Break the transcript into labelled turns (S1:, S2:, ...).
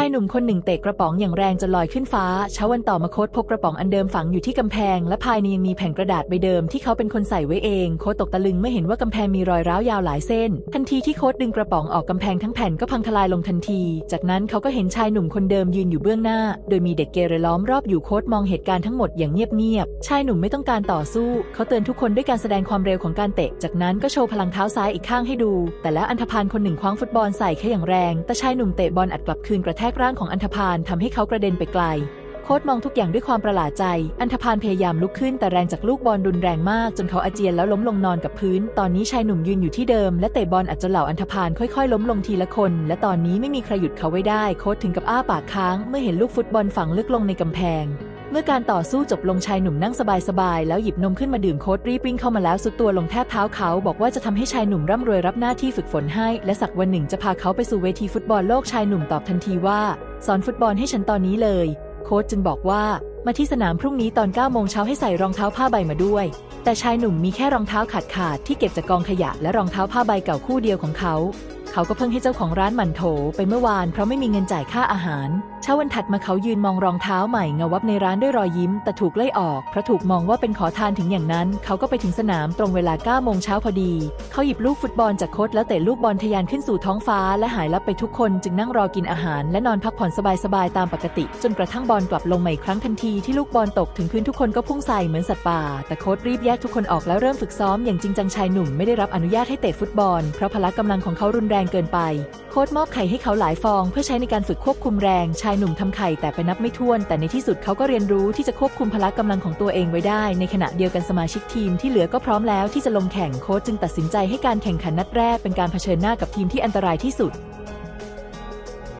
S1: ายหนุ่มคนหนึ่งเตะกระป๋องอย่างแรงจนลอยขึ้นฟ้า เช้าวันต่อมาโค้ดพบกระป๋องอันเดิมฝังอยู่ที่กำแพง และภายในยังมีแผ่นกระดาษใบเดิมที่เขาเป็นคนใส่ไว้เอง โค้ดตกตะลึงเมื่อเห็นว่ากำแพงมีรอยร้าวยาวหลายเส้น ทันทีที่โค้ดดึงกระป๋องออกกำแพงทั้งแผ่นก็พังทลายลงทันที จากนั้นเขาก็เห็นชายหนุ่มคนเดิมยืนอยู่เบื้องหน้า โดยมีเด็กเกเรล้อมรอบอยู่โค้ดมองเหตุการณ์ทั้งหมดอย่างเงียบๆ ชายหนุ่มไม่ต้องการต่อสู้ เขาเตือนทุกคนด้วยการแสดงความเร็วของการเตะ จากนั้นก็โชว์พลังเท้าซ้ายอีกข้างให้ดู แต่แล้วอันธพาลคนหนึ่งคว้างฟุตบอลใส่แค่อย่างแรง แต่ชายหนุ่มเตะบอลอัดกลับคืนกระแทกร่างของอันธพาลทำให้เขากระเด็นไปไกล โค้ดมองทุกอย่างด้วยความประหลาดใจ อันธพาลพยายามลุกขึ้นแต่แรงจากลูกบอลรุนแรงมากจนเขาอาเจียนแล้วล้มลงนอนกับพื้น ตอนนี้ชายหนุ่มยืนอยู่ที่เดิมและเตะบอลอัจจะเหล่าอันธพาลค่อยๆ ล้มลงทีละคน และตอนนี้ไม่มีใครหยุดเขาไว้ได้ โค้ดถึงกับอ้าปากค้างเมื่อเห็นลูกฟุตบอลฝังลึกลงในกำแพง เมื่อการต่อสู้จบลงชายหนุ่มนั่งสบายๆ แล้วหยิบนมขึ้นมาดื่มโค้ดรีบวิ่งเข้ามาแล้วสุดตัวลงแทบเท้าเขา บอกว่าจะทำให้ชายหนุ่มร่ำรวยรับหน้าที่ฝึกฝนให้ และสักวันหนึ่งจะพาเขาไปสู่เวทีฟุตบอลโลกชายหนุ่มตอบทันทีว่า สอนฟุตบอลให้ฉันตอนนี้เลย โค้ชจึงบอกว่า มาที่สนามพรุ่งนี้ตอน9โมงเช้าให้ใส่รองเท้าผ้าใบมาด้วย แต่ชายหนุ่มมีแค่รองเท้าขาดขาดที่เก็บจากกองขยะและรองเท้าผ้าใบเก่าคู่เดียวของเขา เขาก็เพิ่งให้เจ้าของร้านหมั่นโถไปเมื่อวานเพราะไม่มีเงินจ่ายค่าอาหาร เช้าวันถัดมาเขายืนมองรองเท้าใหม่เงาวับในร้านด้วยรอยยิ้ม แต่ถูกไล่ออกเพราะถูกมองว่าเป็นขอทานถึงอย่างนั้น เขาก็ไปถึงสนามตรงเวลา9โมงเช้าพอดี เขาหยิบลูกฟุตบอลจากโค้ชแล้วเตะลูกบอลทะยานขึ้นสู่ท้องฟ้า และหายลับไปทุกคนจึงนั่งรอกินอาหาร และนอนพักผ่อนสบายๆตามปกติ จนกระทั่งบอลกลับลงมาอีกครั้งทันทีที่ลูกบอลตกถึงพื้นทุกคนก็พุ่งใส่เหมือนสัตว์ป่า แต่โค้ชรีบแยกทุกคนออกแล้วเริ่มฝึกซ้อมอย่างจริงจังชายหนุ่มไม่ได้รับอนุญาตให้เตะฟุตบอลเพราะพละกำลังของเขารุนแรงเกินไป โค้ดมอบไข่ให้เขาหลายฟองเพื่อใช้ในการฝึกควบคุมแรง ชายหนุ่มทำไข่แต่ไปนับไม่ถ้วน แต่ในที่สุดเขาก็เรียนรู้ที่จะควบคุมพละกำลังของตัวเองไว้ได้ ในขณะเดียวกันสมาชิกทีมที่เหลือก็พร้อมแล้วที่จะลงแข่งโค้ดจึงตัดสินใจให้การแข่งขันนัดแรกเป็นการเผชิญหน้ากับทีมที่อันตรายที่สุด